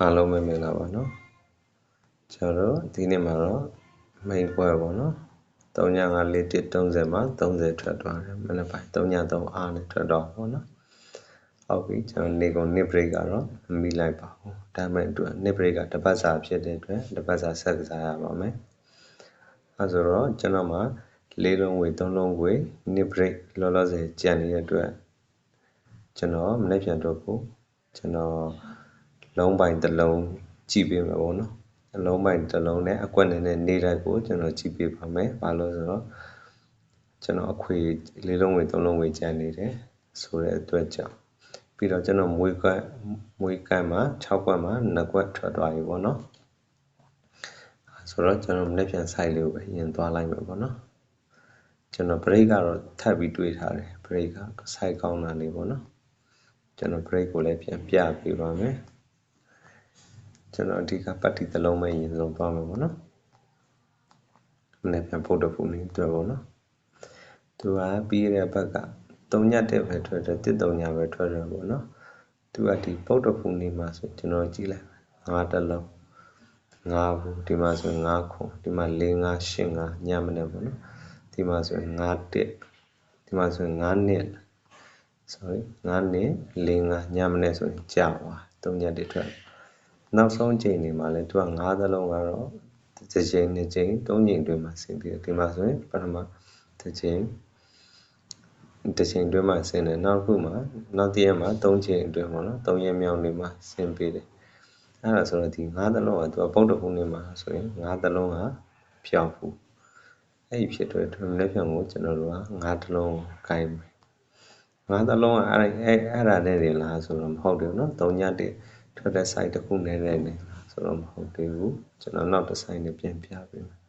အားလုံးပဲမင်္ဂလာပါနော်ကျွန်တော်တို့ဒီနေ့မှာတော့ main ပွဲပေါ့နော်395130မှာ30ထွက်သွားတယ်မနေ့ပိုင်း33အားနဲ့ထွက်တော့ပေါ့နော်ဟုတ်ပြီကျွန်တော်နေကုန် nip break ကတော့မမိလိုက်ပါဘူးဒါပေမဲ့အတွက် nip break ကတပတ်စာဖြစ်တဲ့အတွက်တပတ်စာဆက်ကစားရပါမယ်အဲဆိုတော့ကျွန်တော်မှာလေးလုံးဝေသုံးလုံးဝေ nip break လောလောဆယ်ကြံနေတဲ့အတွက်ကျွန်တော်မနေ့ပြန်တော့ကိုကျွန်တော် လုံးပိုင်တစ်လုံးကြည့်ပေးမယ်ပေါ့နော်အလုံးပိုင်တစ်လုံးနဲ့အကွက်နဲ့နေလိုက်ကိုကျွန်တော်ကြည့်ပေးပါမယ်ဘာလို့ဆိုတော့ကျွန်တော်အခွေလေးလုံးဝေသုံးလုံးဝေကြံနေတယ်ဆိုတဲ့အတွက်ကြောင့်ပြီးတော့ကျွန်တော်မွေးကွက်မွေးကွက်မှာ6ကွက်မှာ2ကွက်ထွက်သွားပြီပေါ့နော်ဆိုတော့ကျွန်တော်မနေ့ပြန်ဆိုင်လေးကိုပဲရင်သွားလိုက်မယ်ပေါ့နော်ကျွန်တော် break ကတော့ထပ်ပြီးတွေးထားတယ် break ကဆိုင်ကောင်းတာလေးပေါ့နော်ကျွန်တော် break ကိုလည်းပြန်ပြပေးပါမယ် ကျွန်တော်အဓိကပတ်တီတစ်လုံးပဲရင်ဆုံးသွားမယ်ပေါ့နော်မနေ့ပြန်ဖို့တော့ဖူနေတွေ့ပေါ့နော်သူကပြီးတဲ့ဘက်က3ညတက်ပဲထွက်တယ်တစ်3ညပဲထွက်တယ်ပေါ့နော်သူကဒီပုတ်တဖူနေမှာဆိုကျွန်တော်ကြည့်လိုက်ငါးတစ်လုံးငါးဘူးဒီမှာဆိုငါးခုဒီမှာ၄၅၈၅ညမနေ့ပေါ့နော်ဒီမှာဆိုငါးတက်ဒီမှာဆိုငါးနှစ် sorry 9နှစ်4 5ညမနေ့ဆိုရင်ကြာသွား3ညတည်းထွက် နောက်ဆုံးချိန်နေမှာလဲသူက9သလုံးကတော့တစ်ချိန်နှစ်ချိန်သုံးချိန်တွင်းမှာဆင်းပြီးဒီမှာဆိုရင်ပထမတစ်ချိန်တစ်ချိန်တွင်းမှာဆင်းတယ်နောက်ခုမှာနောက်တစ်ရက်မှာ3ချိန်အတွင်းပေါ့နော်3ရက်မြောက်နေ့မှာဆင်းပြီးတယ်အဲ့ဒါဆိုတော့ဒီ9သလုံးကသူကပုတ်တဖုံးနေမှာဆိုရင်9သလုံးကဖြောင်းဖူးအဲ့ဒီဖြစ်တဲ့ထွန်းလက်ဖြောင်းကိုကျွန်တော်တို့က9သလုံးကိုကိုင်းမယ်ငါးသလုံးကအဲ့အဲ့အဲ့ဒါနဲ့တွေလားဆိုတော့မဟုတ်ဘူးเนาะ၃ညတည်း ထွက်တဲ့ site တစ်ခုနဲ့နဲ့နေဆိုတော့မဟုတ်သေးဘူးကျွန်တော်နောက်တစ် site နဲ့ပြန်ပြပေးမယ်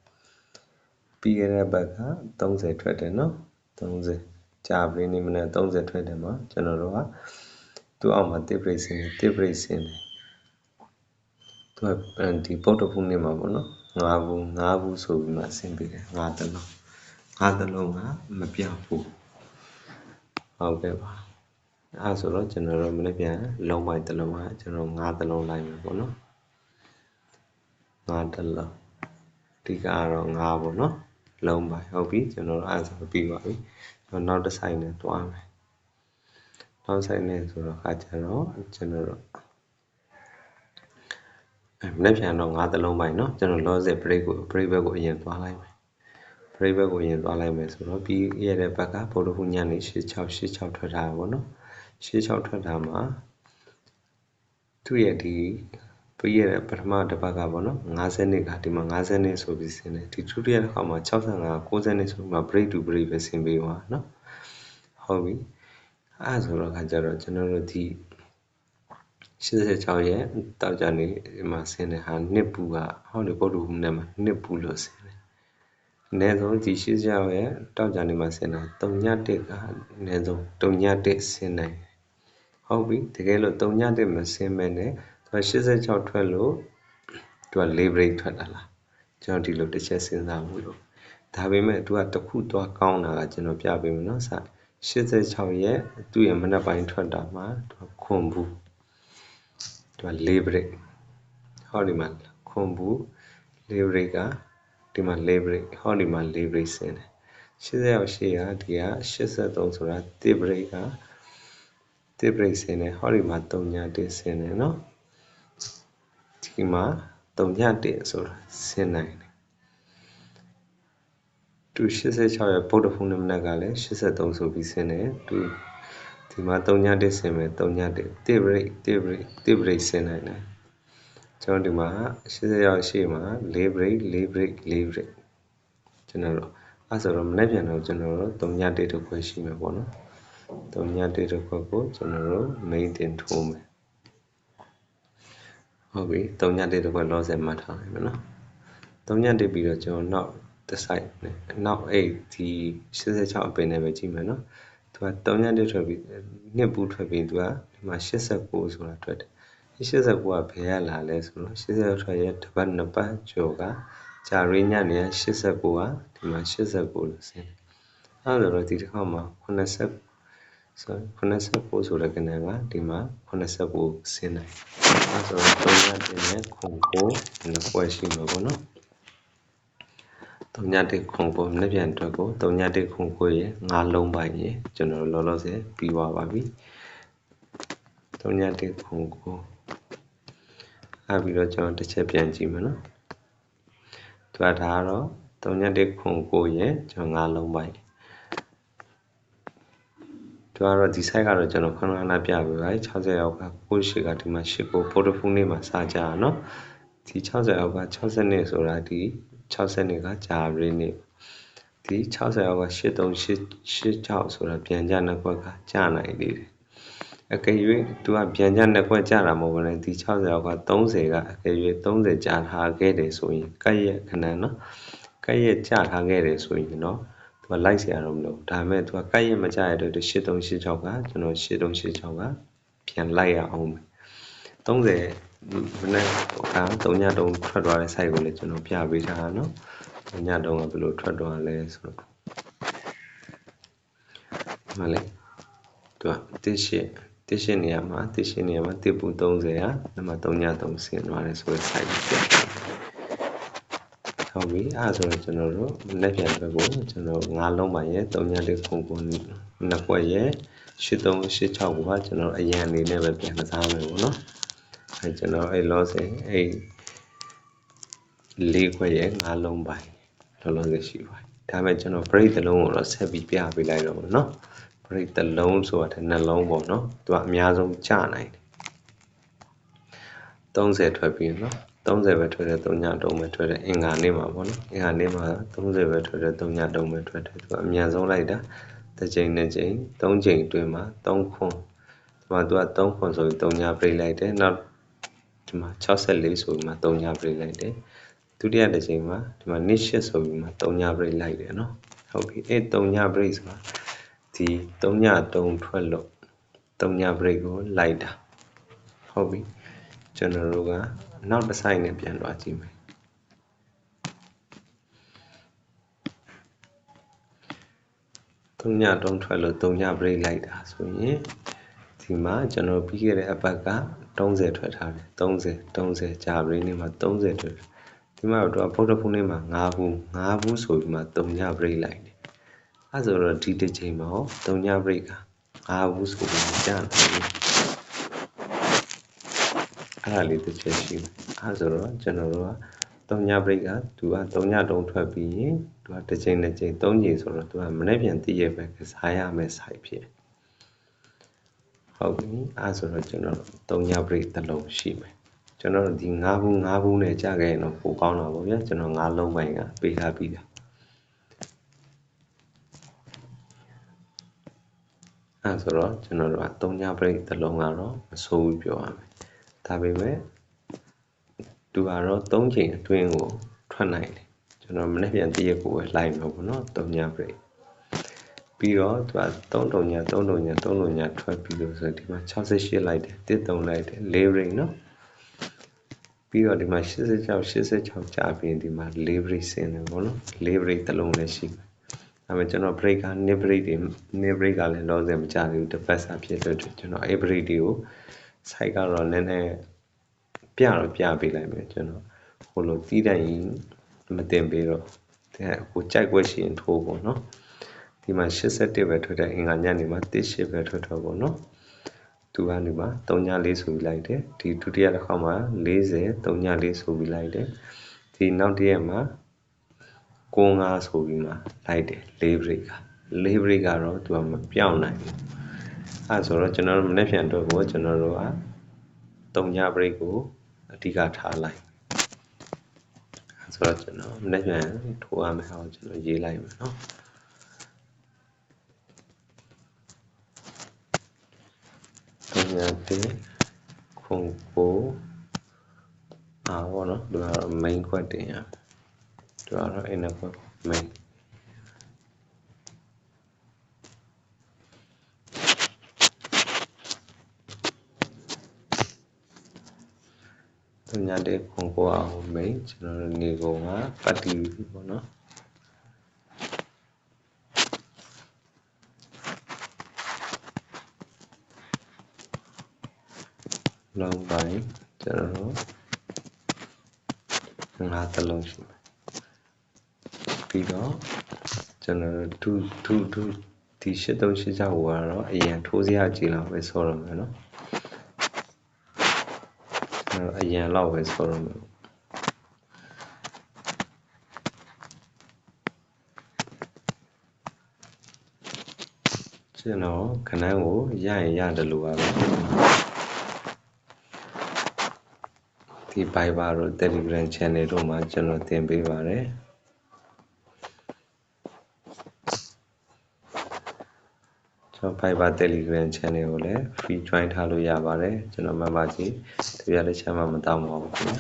ပြီးခဲ့တဲ့ဘက်က30ထွက်တယ်နော်30ကြာပြီနေမနဲ့30ထွက်တယ်မှာကျွန်တော်တို့ကသူ့အောက်မှာတစ်ပရိစင်တစ်ပရိစင်တယ်သူကဒီပုတ်တဖူးနေမှာပေါ့နော်ငါးဘူးငါးဘူးဆိုပြီးမှဆင်းပြီးတယ်ငါးတလုံးငါးတလုံးကမပြောက်ဘူးဟုတ်ကဲ့ပါ အဲဆိုတော့ကျွန်တော်တို့မနေ့ပြန်လုံးပိုင်းတစ်လုံးကကျွန်တော်၅တစ်လုံးလိုက်မယ်ပေါ့နော်၅တစ်လုံးဒီကတော့၅ပေါ့နော်လုံးပိုင်းဟုတ်ပြီကျွန်တော်တို့အဲဆိုပြီးပါပြီကျွန်တော်နောက်တစ်ဆိုင်နဲ့တွားမယ်နောက်ဆိုင်နဲ့ဆိုတော့ခါကျတော့ကျွန်တော်တို့အဲမနေ့ပြန်တော့၅တစ်လုံးပိုင်းနော်ကျွန်တော်လောစစ် break ကို break ဘက်ကိုအရင်တွားလိုက်မယ်ပြိဘက်ကိုရင်သွားလိုက်မယ်ဆိုတော့ပြီးရတဲ့ဘက်ကဗုဒ္ဓဟူညနေ666 6ထွက်တာပေါ့နော် 86ထွက်တာမှာသူ့ရဲ့ဒီပြီးရတဲ့ပထမတစ်ပတ်ကပေါ့နော်50နှစ်ကဒီမှာ50နှစ်ဆိုပြီးဆင်းတယ်ဒီဒုတိယတစ်ခါမှာ65 90နှစ်ဆိုမှ break to break ပဲဆင်းပေးသွားနော်ဟုတ်ပြီအဲဆိုတော့ခါကျတော့ကျွန်တော်တို့ဒီ86ရဲ့တောက်ကြနေမှာဆင်းတဲ့ဟာနှစ်ပူကဟောဒီဗုဒ္ဓဟူးနဲ့မှာနှစ်ပူလို့ဆင်းအနည်းဆုံးဒီရှိကြရဲ့တောက်ကြနေမှာဆင်တာ3ည1ကအနည်းဆုံး3ည1ဆင်နိုင် ဟုတ်ပြီတကယ်လို့3ည1မဆင်မဲနဲ့သူ86ထွက်လို့သူက leverage ထွက်တာလားကျွန်တော်ဒီလိုတစ်ချက်စဉ်းစားမှုလို့ဒါပေမဲ့သူကတခုသွားကောင်းတာကကျွန်တော်ပြပေးမယ်နော်ဆ86ရဲ့သူ့ရဲ့မနက်ပိုင်းထွက်တာမှာသူခွန်ဘူးသူက leverage ဟောဒီမှာခွန်ဘူး leverage ကဒီမှာ leverage ဟောဒီမှာ leverage ဆင်းတယ်80ရောက်ရှိရာဒီက83ဆိုတာ tip break က တိပရိစင်နဲ့ဟောဒီမှာ3ည1စင်တယ်နော်ဒီမှာ3ည1ဆိုတာစင်နိုင်တယ်သူ86ရဲ့ဗုဒ္ဓဖုန်နမနကလည်း83ဆိုပြီးစင်တယ်သူဒီမှာ3ည1စင်မယ်3ည1တိပရိတိပရိတိပရိစင်နိုင်တယ်ကျွန်တော်ဒီမှာ80ရောက်ရှိမှာ4 break 4 break 4 break ကျွန်တော်တို့အဲဆိုတော့မနေ့ပြန်တော့ကျွန်တော်တို့3ည1တို့ခွဲရှိမှာပေါ့နော် 3ညတေးတစ်ခွဲကိုကျွန်တော်တို့ main တင်ထိုးမယ်ဟုတ်ပြီ3ညတေးတစ်ခွဲ loss မှတ်ထားမယ်နော်3ညတေးပြီးတော့ကျွန်တော်နောက်တစ် site နဲ့နောက်အဲ့ဒီ86အပင်နဲ့ပဲကြည့်မယ်နော်သူက3ညတေးထွက်ပြီးနှစ်ပူးထွက်ပြီးသူကဒီမှာ89ဆိုတာထွက်တယ်89ကဘယ်ရလာလဲဆိုတော့89ထွက်ရဲ့တစ်ပတ်နှစ်ပတ်ကျော်ကဂျာရင်းညနေ89ကဒီမှာ89လို့ဆင်းတယ်အဲလိုတော့ဒီတစ်ခါမှာ80 ဆို89ဆိုတဲ့ကဏ္ဍကဒီမှာ89ဆင်းနိုင်အဲဆိုတော့3ညတင်နဲ့ခုံကိုနှစ်ပွဲရှိမှာပေါ့နော်3ညတင်ခုံကိုနှစ်ပြန်အတွက်ကို3ညတင်ခုံကိုရဲ့5လုံးပိုင်းရဲ့ကျွန်တော်လောလောဆယ်ပြီးသွားပါပြီ3ညတင်ခုံကိုအဲပြီးတော့ကျွန်တော်တစ်ချက်ပြန်ကြည့်မယ်နော်သူကဒါကတော့3ညတင်ခုံကိုရဲ့ကျွန်တော်5လုံးပိုင်း သူကတော့ဒီ site ကတော့ကျွန်တော်ခဏခဏပြပေးပါ60ရောက်ကကိုရှိကဒီမှာရှစ်ကို portfolio နေ့မှာစကြရနော်ဒီ60ရောက်က60နှစ်ဆိုတာဒီ60နှစ်ကကြာရင်းနေ့ဒီ60ရောက်က8386ဆိုတာပြန်ကြနှစ်ခွက်ကကြာနိုင်သေးတယ်အကယ်၍သူကပြန်ကြနှစ်ခွက်ကြာတာမဟုတ်ဘူးလေဒီ60ရောက်က30ကအကယ်၍30ကြာထားခဲ့တယ်ဆိုရင်ကက်ရဲ့ခဏနော်ကက်ရဲ့ကြာထားခဲ့တယ်ဆိုရင်နော် သူကလိုက်เสียရတော့မလို့ဒါပေမဲ့သူကကက်ရမကြရတဲ့8386ကကျွန်တော်8386ကပြန်လိုက်ရအောင်မယ်30မနေ့က3ညတုံးထွက်သွားတဲ့ site ကိုလည်းကျွန်တော်ပြပေးထားတာเนาะ3ညတုံးကဘယ်လိုထွက်သွားလဲဆိုတော့မလေးသူကတစ်ရှစ်တစ်ရှစ်နေရာမှာတစ်ရှစ်နေရာမှာတစ်ပူ30อ่ะနံပါတ်3ညတုံးဆင်းသွားတယ်ဆိုတဲ့ site ကိုပြ ဟုတ်ပြီအဲဆိုတော့ကျွန်တော်တို့လက်ပြန်ဘက်ကိုကျွန်တော်၅လုံးပါရဲ့3ညလေးခုံခုံနှစ်ခွက်ရဲ့8386ကကျွန်တော်အရန်အနေနဲ့ပဲပြန်ကစားမယ်ပေါ့နော်အဲကျွန်တော်အဲ့ loss အဲ့လေးခွက်ရဲ့၅လုံးပိုင်းလောလောဆယ်ရှိပါတယ်ဒါပေမဲ့ကျွန်တော် break တစ်လုံးကိုတော့ဆက်ပြီးပြပေးလိုက်တော့ပေါ့နော် break တစ်လုံးဆိုတာနှလုံးပေါ့နော်သူကအများဆုံးကျနိုင်တယ်30ထွက်ပြီးနော် 30ပဲထွက်တယ်3ညတုံးပဲထွက်တယ်အင်္ဂါနေ့မှာပေါ့နော်အင်္ဂါနေ့မှာ30ပဲထွက်တယ်3ညတုံးပဲထွက်တယ်သူကအများဆုံးလိုက်တာတစ်ချိန်နဲ့ချိန်3ချိန်အတွင်းမှာ3ခွန်ဒီမှာသူက3ခွန်ဆိုပြီး3ည break လိုက်တယ်နောက်ဒီမှာ64ဆိုပြီးမှ3ည break လိုက်တယ်ဒုတိယတစ်ချိန်မှာဒီမှာ niche ဆိုပြီးမှ3ည break လိုက်တယ်နော်ဟုတ်ပြီအဲ့3ည break ဆိုတာဒီ3ညတုံးထွက်လို့3ည break ကိုလိုက်တာဟုတ်ပြီ ကျွန်တော်တို့ကနောက်တစ်ဆိုင်နဲ့ပြန်သွားကြည့်မယ်3ညတုံးထွက်လို့3ည break လိုက်တာဆိုရင်ဒီမှာကျွန်တော်ပြီးခဲ့တဲ့အပတ်က30ထွက်ထားတယ်30 30ကြာပြီနေ့မှာ30ထွက်ဒီမှာတော့ဗုဒ္ဓဖုန်းနေ့မှာ9ဘူး9ဘူးဆိုပြီးမှ3ည break လိုက်တယ်အဲဆိုတော့ဒီတစ်ချိန်မှာ3ည break က9ဘူးဆိုပြီးကြာတယ် အဲ့ဒါလေးတစ်ချက်ရှိတယ်အဲဆိုတော့ကျွန်တော်တို့က3ည break ကသူက3ညတုံးထွက်ပြီးရင်သူကတစ်ချိန်တစ်ချိန်3ချိန်ဆိုတော့သူကမနေ့ပြန်တည့်ရပဲကစားရမယ် site ဖြစ်ဟုတ်ပြီအဲဆိုတော့ကျွန်တော်3ည break တစ်လုံးရှိမယ်ကျွန်တော်ဒီ9ဘူး9ဘူးနဲ့ကြာခဲ့ရင်တော့ပိုကောင်းတာပေါ့ဗျာကျွန်တော်9လုံးပိုင်းကပေးထားပြီးတာအဲဆိုတော့ကျွန်တော်တို့က3ည break တစ်လုံးကတော့မဆိုးဘူးပြောရမယ် ဒါပေမဲ့သူကတော့3ချိန်အတွင်းကိုထွက်နိုင်တယ်ကျွန်တော်မနေ့ပြန်တည့်ရကိုပဲလိုက်မှာပေါ့နော်3ည break ပြီးတော့သူက3တုံညာ3တုံညာ3တုံညာထွက်ပြီးလို့ဆိုဒီမှာ68လိုက်တယ်1တုံလိုက်တယ်4 ring နော်ပြီးတော့ဒီမှာ86 86ကြာပြီးဒီမှာ4 break ဆင်းတယ်ပေါ့နော်4 break တစ်လုံးလည်းရှိတယ်ဒါပေမဲ့ကျွန်တော် break က nip break တွေ nip break ကလည်းတော့စမကြသေးဘူးတစ်ပတ်စာဖြစ်လို့ကျွန်တော်အဲ့ break တွေကို site ကတော့နည်းနည်းပြတော့ပြပေးလိုက်မယ်ကျွန်တော်ဟိုလိုတီးတိုင်မတင်ပေးတော့တဲ့ဟိုကြိုက်ွက်ရှိရင်ထိုးပေါ့နော်ဒီမှာ81ပဲထွက်တဲ့အင်္ဂါညနေမှာ18ပဲထွက်တော့ပေါ့နော်သူကနေမှာ34ဆိုပြီးလိုက်တယ်ဒီဒုတိယတစ်ခါမှာ40 34ဆိုပြီးလိုက်တယ်ဒီနောက်တစ်ရက်မှာ95ဆိုပြီးမှလိုက်တယ်4 break က4 break ကတော့သူကမပြောင်းနိုင်ဘူး အဲဆိုတော့ကျွန်တော်တို့မနေ့ပြန်တော့ကိုကျွန်တော်တို့က3ည break ကိုအဓိကထားလိုက်ဆိုတော့ကျွန်တော်မနေ့ပြန်ထိုးရမယ်ဟောကျွန်တော်ရေးလိုက်မယ်နော်ညာတင်ခုံကိုအားဘောနော်ဒီကတော့ main ခွက်တင်ရဒီကတော့ inner ခွက် main များတဲ့ခွန်ကိုအောင်မိန်ကျွန်တော်တို့နေကုန်ကပတ်တီပေါ့နော်လုံးပိုင်းကျွန်တော်တို့ငါးသလုံးရှိမယ်ပြီးတော့ကျွန်တော်တို့2 2 2ဒီ8386ကိုကတော့အရင်ထိုးစရာကြည်လောက်ပဲဆော်ရမယ်နော် တော်အရင်လောက်ပဲဆောရမယ်ကျွန်တော်ခဏန်းကိုရရင်ရတယ်လို့ပါပဲဒီ Viber တို့ Telegram Channel တို့မှာကျွန်တော်သင်ပေးပါတယ်ကျွန်တော် Viber Telegram Channel ကိုလည်း free join ထားလို့ရပါတယ်ကျွန်တော် member ကြီး တပြားတစ်ချက်မှမတောင်းပါဘူးခင်ဗျာ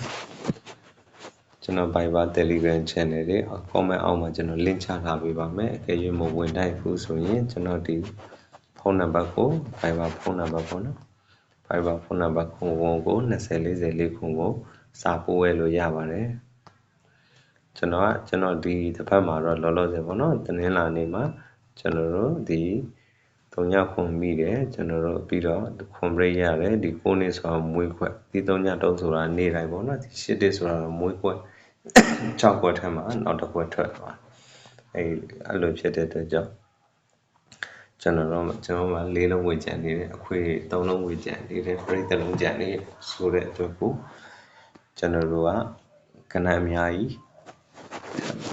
ကျွန်တော် Viber Telegram Channel တွေ comment အောက်မှာကျွန်တော် link ချထားပေးပါမယ်အကယ်၍မဝင်တိုက်ဘူးဆိုရင်ကျွန်တော်ဒီဖုန်းနံပါတ်ကို Viber ဖုန်းနံပါတ်ပေါ့နော် Viber ဖုန်းနံပါတ်ကိုကို2044ခုကိုစာပို့ဝဲလို့ရပါတယ်ကျွန်တော်ကကျွန်တော်ဒီတစ်ဖက်မှာတော့လောလောဆယ်ပေါ့နော်တင်းင်းလာနေမှာကျွန်တော်တို့ဒီ ၃ညခွန်မိတယ်ကျွန်တော်တို့ပြီးတော့ခွန်ဘရိတ်ရတယ်ဒီ9နှစ်ဆိုတာမွေးခွက်ဒီ၃ညတုံးဆိုတာနေတိုင်းပေါ့နော်ဒီ10နှစ်ဆိုတာတော့မွေးခွက်6ခွက်ထဲမှာနောက်တစ်ခွက်ထွက်သွားအဲအဲ့လိုဖြစ်တဲ့အတွက်ကြောင့်ကျွန်တော်တို့ကျွန်တော်မှ၄လုံးဝေကြံနေတယ်အခွေ၃လုံးဝေကြံနေတယ်ပြိတ္တလုံးကြံနေဆိုတဲ့အတွက်ကိုကျွန်တော်တို့ကကဏ္ဍအများကြီး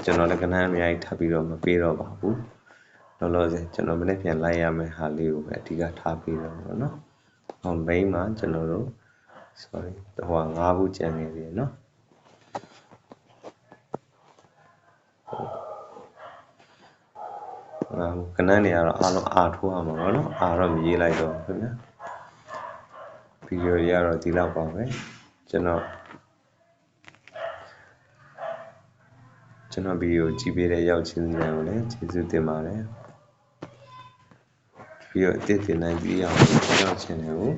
ကျွန်တော်လည်းကဏ္ဍအများကြီးထပ်ပြီးတော့မပေးတော့ပါဘူး လောလောဆယ်ကျွန်တော်မနေ့ပြန်လိုက်ရမယ့်ဟာလေးကိုပဲအဓိကထားပြီးတော့ပေါ့နော်။ဟော main မှာကျွန်တော်တို့ sorry ဟိုငါးခုကြံနေပြီနော်။ငါးခုကနန်းနေရတော့အားလုံးအားထိုးရမှာပေါ့နော်။အားတော့မရေးလိုက်တော့ခင်ဗျာ။ဗီဒီယိုတွေကတော့ဒီလောက်ပါပဲ။ကျွန်တော်ကျွန်တော်ဗီဒီယိုကြည့်ပေးတဲ့ရောက်ချင်းစီတိုင်းကိုလည်းကျေးဇူးတင်ပါတယ်။ ပြီးတော့အသစ်တင်နိုင်ပြီးအောင်ရောက်ချင်းတွေကို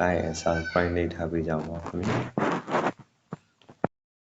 like and subscribe လုပ်ထားပေးကြပါဦးခင်ဗျာ